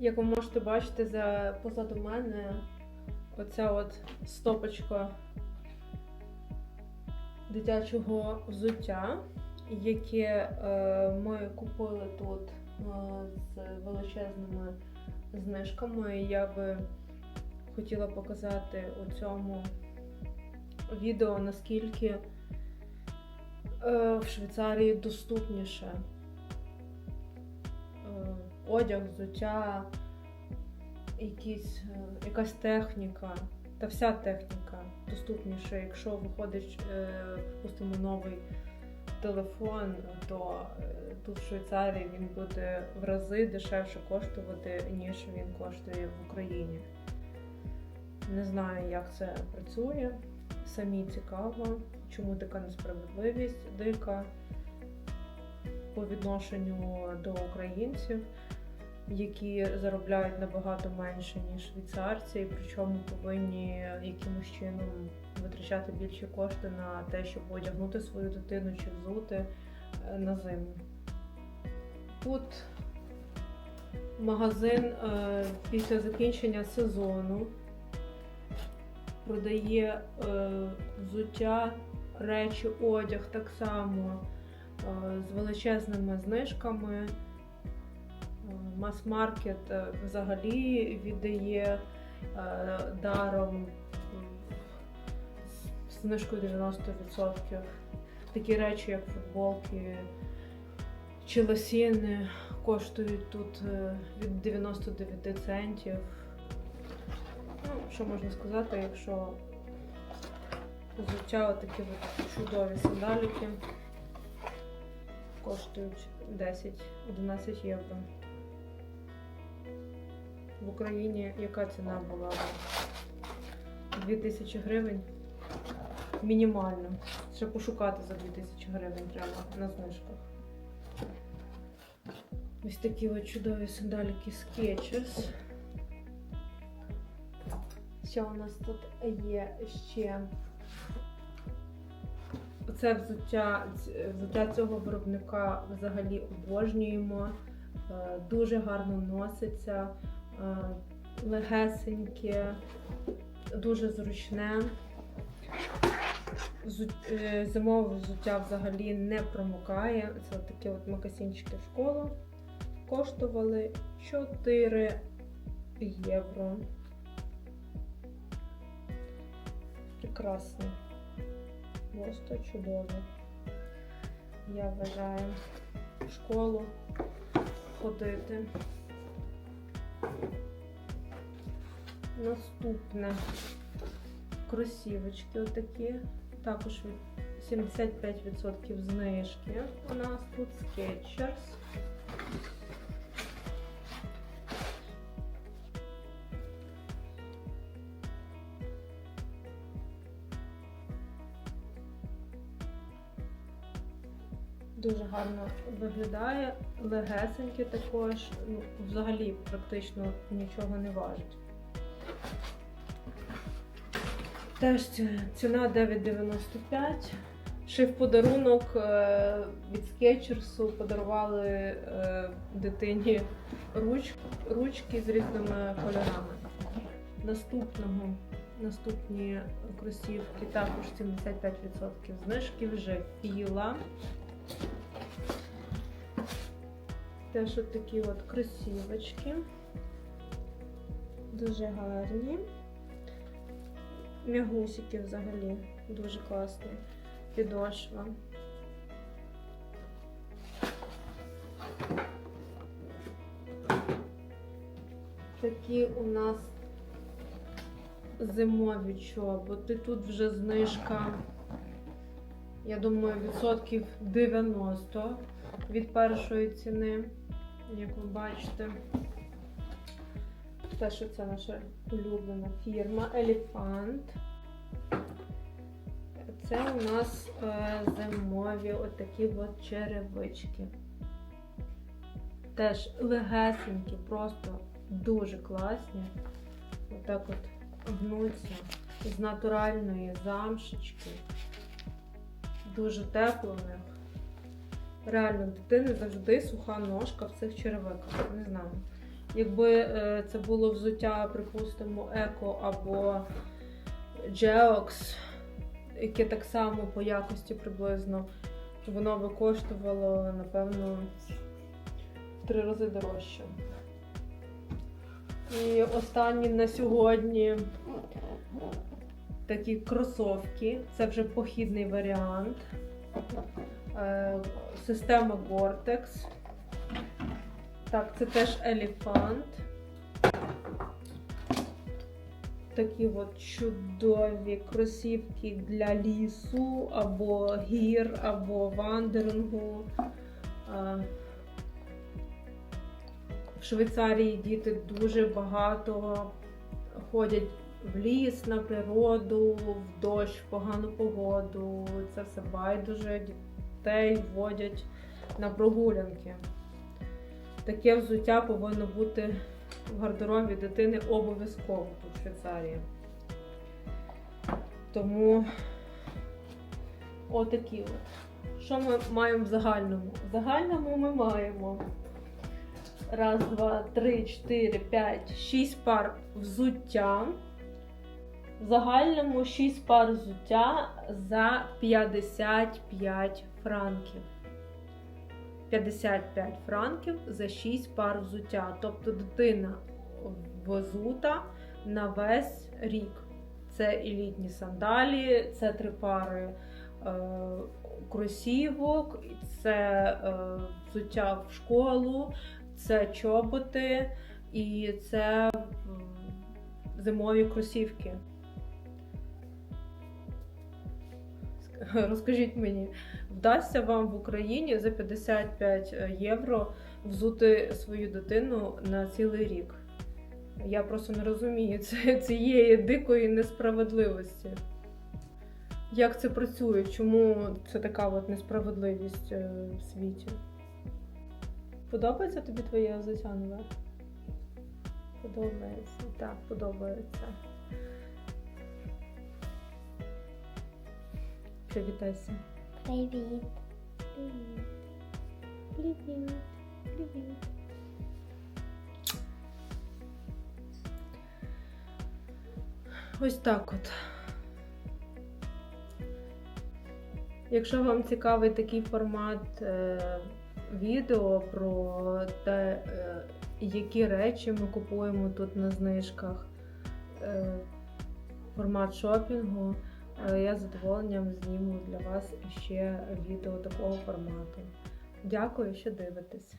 Як ви можете бачити, за позаду мене оця от стопочка дитячого взуття, яке е, ми купили тут е, з величезними знижками. Я би хотіла показати у цьому відео, наскільки е, в Швейцарії доступніше одяг, взуття, якісь, е, якась техніка, та вся техніка доступніша. Якщо виходить, е, припустимо, новий телефон, то е, тут в Швейцарії він буде в рази дешевше коштувати, ніж він коштує в Україні. Не знаю, як це працює. Самі цікаво, чому така несправедливість дика по відношенню до українців, які заробляють набагато менше, ніж швейцарці, і причому повинні якимось чином витрачати більше кошти на те, щоб одягнути свою дитину чи взути е, на зиму. Тут магазин е, після закінчення сезону продає е, взуття, речі, одяг так само з величезними знижками. Мас-маркет е, взагалі віддає е, даром знижкою 90%. Такі речі, як футболки чи лосіни, коштують тут е, від 99 центів. Ну, що можна сказати, якщо взуття отакі от чудові сандаліки коштують 10-11 євро. В Україні яка ціна була? 2000 гривень. Мінімально. Ще пошукати за 2000 гривень треба на знижках. Ось такі от чудові сандаліки Skechers. Що у нас тут є ще? Це взуття, взуття цього виробника взагалі обожнюємо. Е, Дуже гарно носиться, легесеньке, дуже зручне. Е, Зимове взуття взагалі не промокає. Це такі от макасінчики в школу. Коштували 4 євро. Прекрасно. Просто чудово. Я вважаю в школу ходити. Наступне кросівочки отакі. Також 75% знижки. У нас тут Skechers. Дуже гарно виглядає, легесеньке також, ну, взагалі практично нічого не важить. Теж ціна 9,95. Ще в подарунок е, від скетчерсу подарували е, дитині руч, ручки з різними кольорами. Наступного, наступні кросівки також 75% знижки вже філа. Теж от такі от кросівочки. Дуже гарні. Мягусики взагалі дуже класні. Підошва. Такі у нас зимові чоботи. Тут вже знижка, я думаю, відсотків 90 від першої ціни, як ви бачите. Те, що це наша улюблена фірма Елефант. Це у нас е, зимові отакі от черевички. Теж легесенькі, просто дуже класні. Отак от гнуться з натуральної замшечки. Дуже тепло в них. Реально, дитини завжди суха ножка в цих черевиках. Не знаю. Якби е, це було взуття, припустимо, еко або Geox, яке так само по якості приблизно, воно би коштувало, напевно, в три рази дорожче. І останні на сьогодні такі кросовки. Це вже похідний варіант. Е, Система Gore-Tex. Так, це теж елефант. Такі от чудові кросівки для лісу, або гір, або вандерингу. В Швейцарії діти дуже багато ходять в ліс, на природу, в дощ, в погану погоду. Це все байдуже. Дітей водять на прогулянки. Таке взуття повинно бути в гардеробі дитини обов'язково тут в Швейцарії. Тому отакі от. Що ми маємо в загальному? В загальному ми маємо раз, два, три, чотири, п'ять, шість пар взуття. В загальному 6 пар взуття за 55 франків. 55 франків за 6 пар взуття. Тобто дитина взута на весь рік. Це і літні сандалі, це три пари е, кросівок, це е, взуття в школу, це чоботи і це зимові кросівки. Розкажіть мені, вдасться вам в Україні за 55 євро взути свою дитину на цілий рік? Я просто не розумію цієї дикої несправедливості. Як це працює? Чому це така от несправедливість е, в світі? Подобається тобі твоє взуття? Подобається. Так, подобається. Привітайся. Привіт. Привіт. Привіт. Привіт. Ось так от. Якщо вам цікавий такий формат е, відео про те, е, які речі ми купуємо тут на знижках, е, формат шопінгу, я з задоволенням зніму для вас ще відео такого формату. Дякую, що дивитесь.